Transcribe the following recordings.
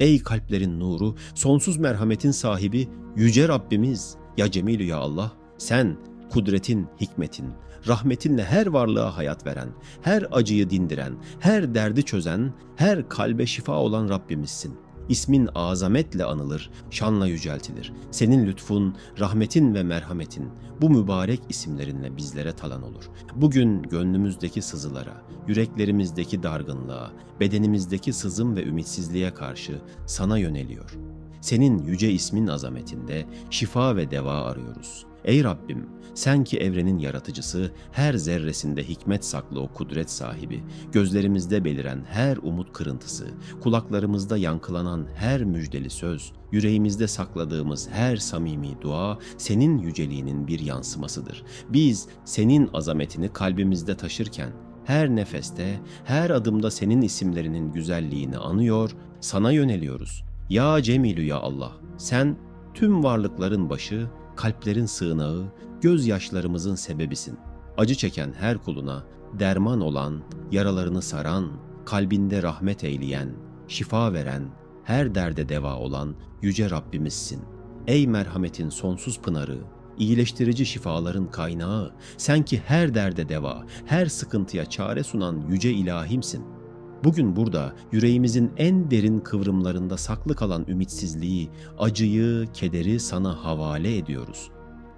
Ey kalplerin nuru, sonsuz merhametin sahibi, yüce Rabbimiz, ya Cemilü ya Allah, sen kudretin, hikmetin, rahmetinle her varlığa hayat veren, her acıyı dindiren, her derdi çözen, her kalbe şifa olan Rabbimizsin. İsmin azametle anılır, şanla yüceltilir. Senin lütfun, rahmetin ve merhametin bu mübarek isimlerinle bizlere talan olur. Bugün gönlümüzdeki sızılara, yüreklerimizdeki dargınlığa, bedenimizdeki sızım ve ümitsizliğe karşı sana yöneliyor. Senin yüce ismin azametinde şifa ve deva arıyoruz. Ey Rabbim, sen ki evrenin yaratıcısı, her zerresinde hikmet saklı o kudret sahibi, gözlerimizde beliren her umut kırıntısı, kulaklarımızda yankılanan her müjdeli söz, yüreğimizde sakladığımız her samimi dua senin yüceliğinin bir yansımasıdır. Biz senin azametini kalbimizde taşırken her nefeste, her adımda senin isimlerinin güzelliğini anıyor, sana yöneliyoruz. Ya Cemilü ya Allah, sen tüm varlıkların başı, kalplerin sığınağı, gözyaşlarımızın sebebisin. Acı çeken her kuluna derman olan, yaralarını saran, kalbinde rahmet eyleyen, şifa veren, her derde deva olan yüce Rabbimizsin. Ey merhametin sonsuz pınarı, iyileştirici şifaların kaynağı, sen ki her derde deva, her sıkıntıya çare sunan yüce ilahimsin. Bugün burada yüreğimizin en derin kıvrımlarında saklı kalan ümitsizliği, acıyı, kederi sana havale ediyoruz.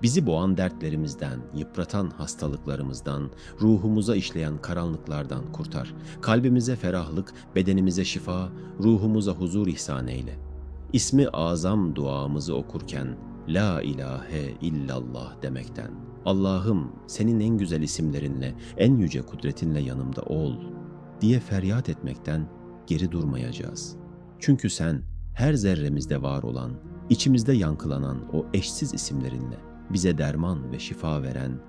Bizi boğan dertlerimizden, yıpratan hastalıklarımızdan, ruhumuza işleyen karanlıklardan kurtar. Kalbimize ferahlık, bedenimize şifa, ruhumuza huzur ihsan eyle. İsmi azam duamızı okurken La ilahe illallah demekten. Allah'ım senin en güzel isimlerinle, en yüce kudretinle yanımda ol diye feryat etmekten geri durmayacağız. Çünkü sen her zerremizde var olan, içimizde yankılanan o eşsiz isimlerinle bize derman ve şifa veren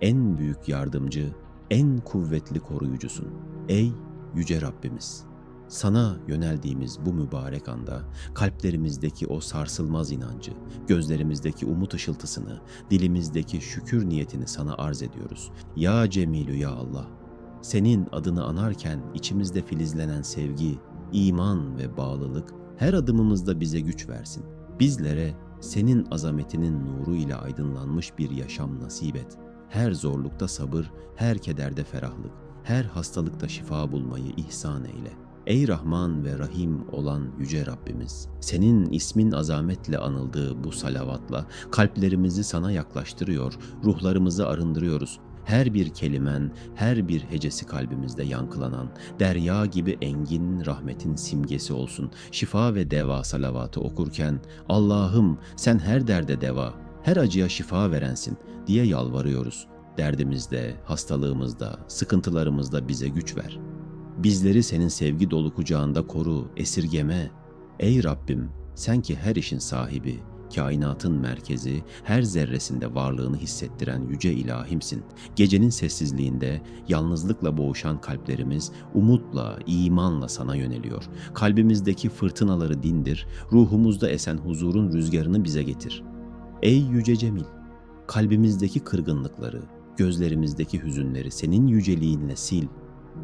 en büyük yardımcı, en kuvvetli koruyucusun. Ey yüce Rabbimiz! Sana yöneldiğimiz bu mübarek anda kalplerimizdeki o sarsılmaz inancı, gözlerimizdeki umut ışıltısını, dilimizdeki şükür niyetini sana arz ediyoruz. Ya Cemilü ya Allah! Senin adını anarken içimizde filizlenen sevgi, iman ve bağlılık her adımımızda bize güç versin. Bizlere senin azametinin nuru ile aydınlanmış bir yaşam nasip et. Her zorlukta sabır, her kederde ferahlık, her hastalıkta şifa bulmayı ihsan eyle. Ey Rahman ve Rahim olan Yüce Rabbimiz, senin ismin azametle anıldığı bu salavatla kalplerimizi sana yaklaştırıyor, ruhlarımızı arındırıyoruz. Her bir kelimen, her bir hecesi kalbimizde yankılanan, derya gibi engin rahmetin simgesi olsun. Şifa ve deva salavatı okurken, Allah'ım sen her derde deva, her acıya şifa verensin diye yalvarıyoruz. Derdimizde, hastalığımızda, sıkıntılarımızda bize güç ver. Bizleri senin sevgi dolu kucağında koru, esirgeme. Ey Rabbim, sen ki her işin sahibi, kainatın merkezi, her zerresinde varlığını hissettiren yüce ilahimsin. Gecenin sessizliğinde yalnızlıkla boğuşan kalplerimiz umutla, imanla sana yöneliyor. Kalbimizdeki fırtınaları dindir, ruhumuzda esen huzurun rüzgarını bize getir. Ey yüce Cemil, kalbimizdeki kırgınlıkları, gözlerimizdeki hüzünleri senin yüceliğinle sil.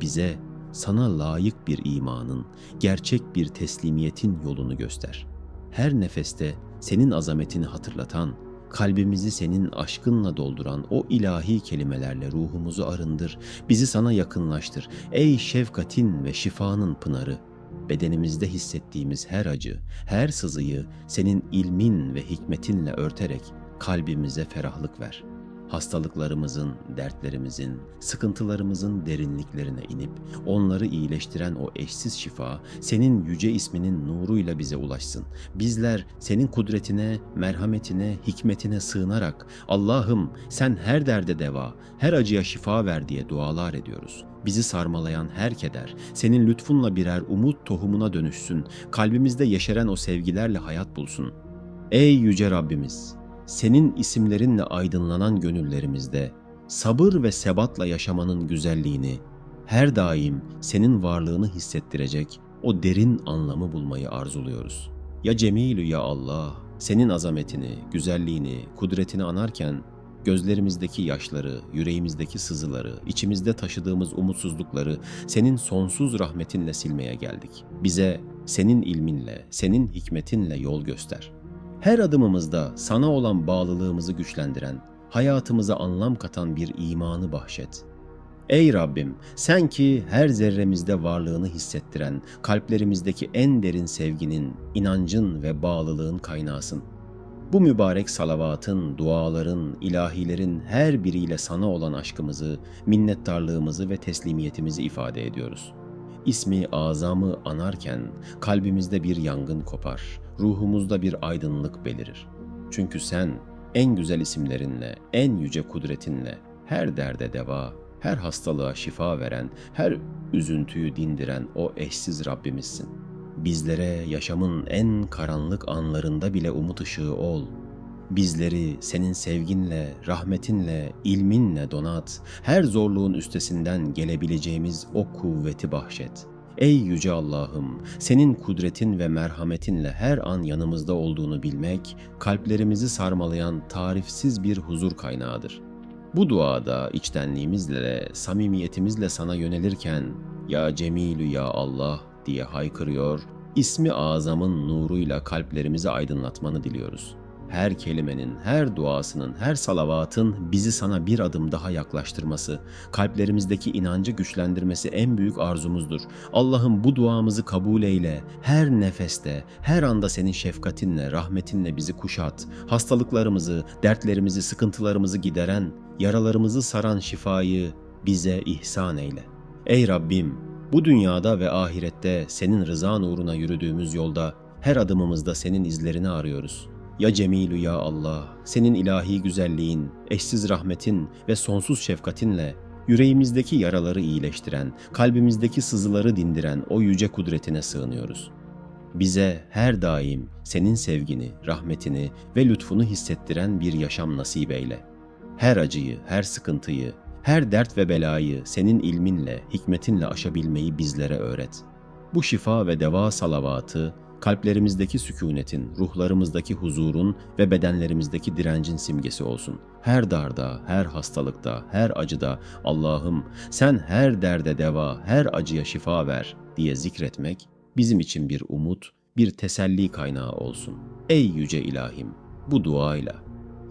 Bize sana layık bir imanın, gerçek bir teslimiyetin yolunu göster. Her nefeste senin azametini hatırlatan, kalbimizi senin aşkınla dolduran o ilahi kelimelerle ruhumuzu arındır, bizi sana yakınlaştır. Ey şefkatin ve şifanın pınarı, bedenimizde hissettiğimiz her acı, her sızıyı senin ilmin ve hikmetinle örterek kalbimize ferahlık ver.'' Hastalıklarımızın, dertlerimizin, sıkıntılarımızın derinliklerine inip onları iyileştiren o eşsiz şifa senin yüce isminin nuruyla bize ulaşsın. Bizler senin kudretine, merhametine, hikmetine sığınarak Allah'ım sen her derde deva, her acıya şifa ver diye dualar ediyoruz. Bizi sarmalayan her keder, senin lütfunla birer umut tohumuna dönüşsün, kalbimizde yeşeren o sevgilerle hayat bulsun. Ey yüce Rabbimiz! Senin isimlerinle aydınlanan gönüllerimizde sabır ve sebatla yaşamanın güzelliğini, her daim senin varlığını hissettirecek o derin anlamı bulmayı arzuluyoruz. Ya Cemilü ya Allah, senin azametini, güzelliğini, kudretini anarken gözlerimizdeki yaşları, yüreğimizdeki sızıları, içimizde taşıdığımız umutsuzlukları senin sonsuz rahmetinle silmeye geldik. Bize senin ilminle, senin hikmetinle yol göster. Her adımımızda sana olan bağlılığımızı güçlendiren, hayatımıza anlam katan bir imanı bahşet. Ey Rabbim, sen ki her zerremizde varlığını hissettiren, kalplerimizdeki en derin sevginin, inancın ve bağlılığın kaynağısın. Bu mübarek salavatın, duaların, ilahilerin her biriyle sana olan aşkımızı, minnettarlığımızı ve teslimiyetimizi ifade ediyoruz. İsmi azamı anarken kalbimizde bir yangın kopar, ruhumuzda bir aydınlık belirir. Çünkü sen en güzel isimlerinle, en yüce kudretinle her derde deva, her hastalığa şifa veren, her üzüntüyü dindiren o eşsiz Rabbimizsin. Bizlere yaşamın en karanlık anlarında bile umut ışığı ol. Bizleri senin sevginle, rahmetinle, ilminle donat. Her zorluğun üstesinden gelebileceğimiz o kuvveti bahşet. Ey yüce Allah'ım, senin kudretin ve merhametinle her an yanımızda olduğunu bilmek, kalplerimizi sarmalayan tarifsiz bir huzur kaynağıdır. Bu duada içtenliğimizle, samimiyetimizle sana yönelirken ya Cemilü ya Allah diye haykırıyor, ismi azamın nuruyla kalplerimizi aydınlatmanı diliyoruz. Her kelimenin, her duasının, her salavatın bizi sana bir adım daha yaklaştırması, kalplerimizdeki inancı güçlendirmesi en büyük arzumuzdur. Allah'ım bu duamızı kabul eyle. Her nefeste, her anda senin şefkatinle, rahmetinle bizi kuşat. Hastalıklarımızı, dertlerimizi, sıkıntılarımızı gideren, yaralarımızı saran şifayı bize ihsan eyle. Ey Rabbim, bu dünyada ve ahirette senin rızan uğruna yürüdüğümüz yolda her adımımızda senin izlerini arıyoruz. Ya Cemilü ya Allah, senin ilahi güzelliğin, eşsiz rahmetin ve sonsuz şefkatinle yüreğimizdeki yaraları iyileştiren, kalbimizdeki sızıları dindiren o yüce kudretine sığınıyoruz. Bize her daim senin sevgini, rahmetini ve lütfunu hissettiren bir yaşam nasip eyle. Her acıyı, her sıkıntıyı, her dert ve belayı senin ilminle, hikmetinle aşabilmeyi bizlere öğret. Bu şifa ve deva salavatı kalplerimizdeki sükunetin, ruhlarımızdaki huzurun ve bedenlerimizdeki direncin simgesi olsun. Her darda, her hastalıkta, her acıda Allah'ım sen her derde deva, her acıya şifa ver diye zikretmek bizim için bir umut, bir teselli kaynağı olsun. Ey yüce ilahim, bu duayla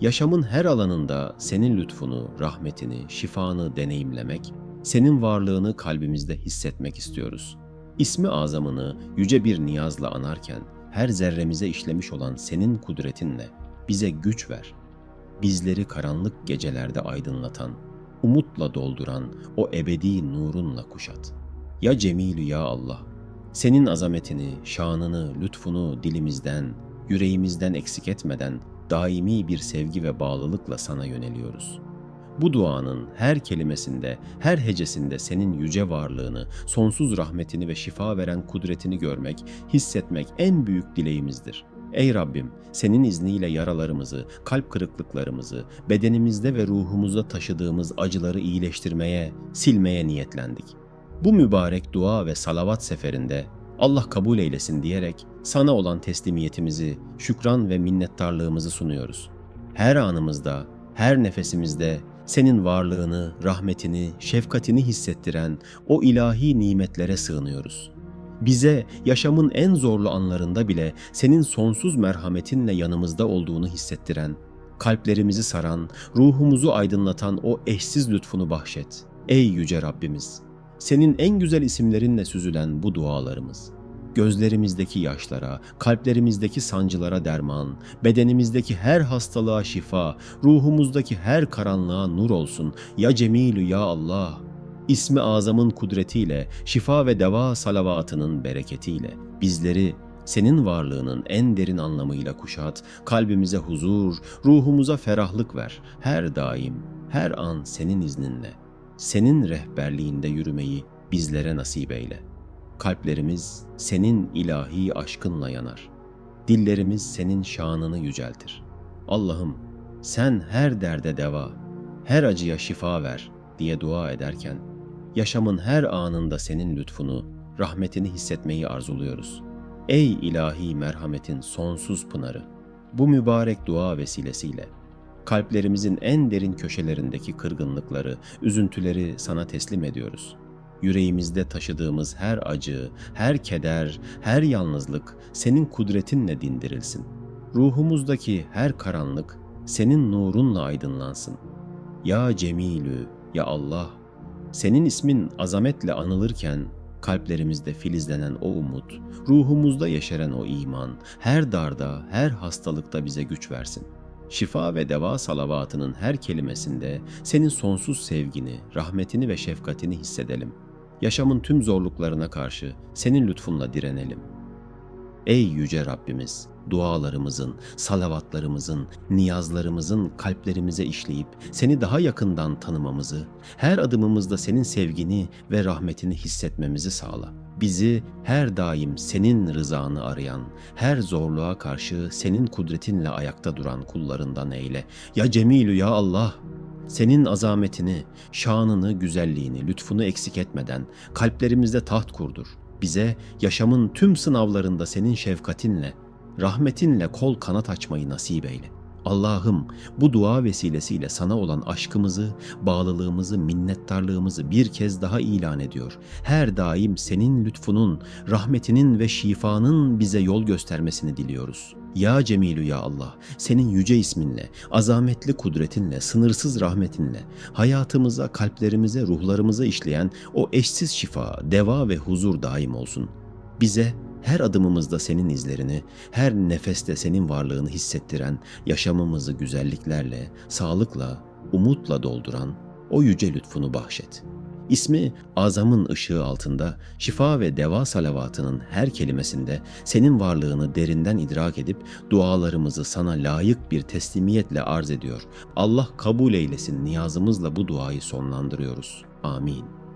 yaşamın her alanında senin lütfunu, rahmetini, şifanı deneyimlemek, senin varlığını kalbimizde hissetmek istiyoruz.'' İsmi azamını yüce bir niyazla anarken her zerremize işlemiş olan senin kudretinle bize güç ver. Bizleri karanlık gecelerde aydınlatan, umutla dolduran o ebedi nurunla kuşat. Ya Cemilü ya Allah, senin azametini, şanını, lütfunu dilimizden, yüreğimizden eksik etmeden daimi bir sevgi ve bağlılıkla sana yöneliyoruz.'' Bu duanın her kelimesinde, her hecesinde senin yüce varlığını, sonsuz rahmetini ve şifa veren kudretini görmek, hissetmek en büyük dileğimizdir. Ey Rabbim, senin izniyle yaralarımızı, kalp kırıklıklarımızı, bedenimizde ve ruhumuzda taşıdığımız acıları iyileştirmeye, silmeye niyetlendik. Bu mübarek dua ve salavat seferinde Allah kabul eylesin diyerek sana olan teslimiyetimizi, şükran ve minnettarlığımızı sunuyoruz. Her anımızda, her nefesimizde senin varlığını, rahmetini, şefkatini hissettiren o ilahi nimetlere sığınıyoruz. Bize yaşamın en zorlu anlarında bile senin sonsuz merhametinle yanımızda olduğunu hissettiren, kalplerimizi saran, ruhumuzu aydınlatan o eşsiz lütfunu bahşet. Ey yüce Rabbimiz! Senin en güzel isimlerinle süzülen bu dualarımız gözlerimizdeki yaşlara, kalplerimizdeki sancılara derman, bedenimizdeki her hastalığa şifa, ruhumuzdaki her karanlığa nur olsun. Ya Cemilü ya Allah. İsmi azamın kudretiyle, şifa ve deva salavatının bereketiyle bizleri senin varlığının en derin anlamıyla kuşat, kalbimize huzur, ruhumuza ferahlık ver. Her daim, her an senin izninle, senin rehberliğinde yürümeyi bizlere nasip eyle.'' Kalplerimiz senin ilahi aşkınla yanar. Dillerimiz senin şanını yüceltir. Allah'ım sen her derde deva, her acıya şifa ver diye dua ederken yaşamın her anında senin lütfunu, rahmetini hissetmeyi arzuluyoruz. Ey ilahi merhametin sonsuz pınarı, bu mübarek dua vesilesiyle kalplerimizin en derin köşelerindeki kırgınlıkları, üzüntüleri sana teslim ediyoruz. Yüreğimizde taşıdığımız her acı, her keder, her yalnızlık senin kudretinle dindirilsin. Ruhumuzdaki her karanlık senin nurunla aydınlansın. Ya Cemilü, ya Allah, senin ismin azametle anılırken kalplerimizde filizlenen o umut, ruhumuzda yeşeren o iman, her darda, her hastalıkta bize güç versin. Şifa ve deva salavatının her kelimesinde senin sonsuz sevgini, rahmetini ve şefkatini hissedelim. Yaşamın tüm zorluklarına karşı senin lütfunla direnelim. Ey yüce Rabbimiz, dualarımızın, salavatlarımızın, niyazlarımızın kalplerimize işleyip seni daha yakından tanımamızı, her adımımızda senin sevgini ve rahmetini hissetmemizi sağla. Bizi her daim senin rızanı arayan, her zorluğa karşı senin kudretinle ayakta duran kullarından eyle. Ya Cemilü ya Allah, senin azametini, şanını, güzelliğini, lütfunu eksik etmeden kalplerimizde taht kurdur. Bize yaşamın tüm sınavlarında senin şefkatinle, rahmetinle kol kanat açmayı nasip eyle. Allah'ım bu dua vesilesiyle sana olan aşkımızı, bağlılığımızı, minnettarlığımızı bir kez daha ilan ediyor. Her daim senin lütfunun, rahmetinin ve şifanın bize yol göstermesini diliyoruz. Ya Cemilü ya Allah, senin yüce isminle, azametli kudretinle, sınırsız rahmetinle, hayatımıza, kalplerimize, ruhlarımıza işleyen o eşsiz şifa, deva ve huzur daim olsun. Bize her adımımızda senin izlerini, her nefeste senin varlığını hissettiren, yaşamımızı güzelliklerle, sağlıkla, umutla dolduran o yüce lütfunu bahşet. İsmi azamın ışığı altında şifa ve deva salavatının her kelimesinde senin varlığını derinden idrak edip dualarımızı sana layık bir teslimiyetle arz ediyor. Allah kabul eylesin niyazımızla bu duayı sonlandırıyoruz. Amin.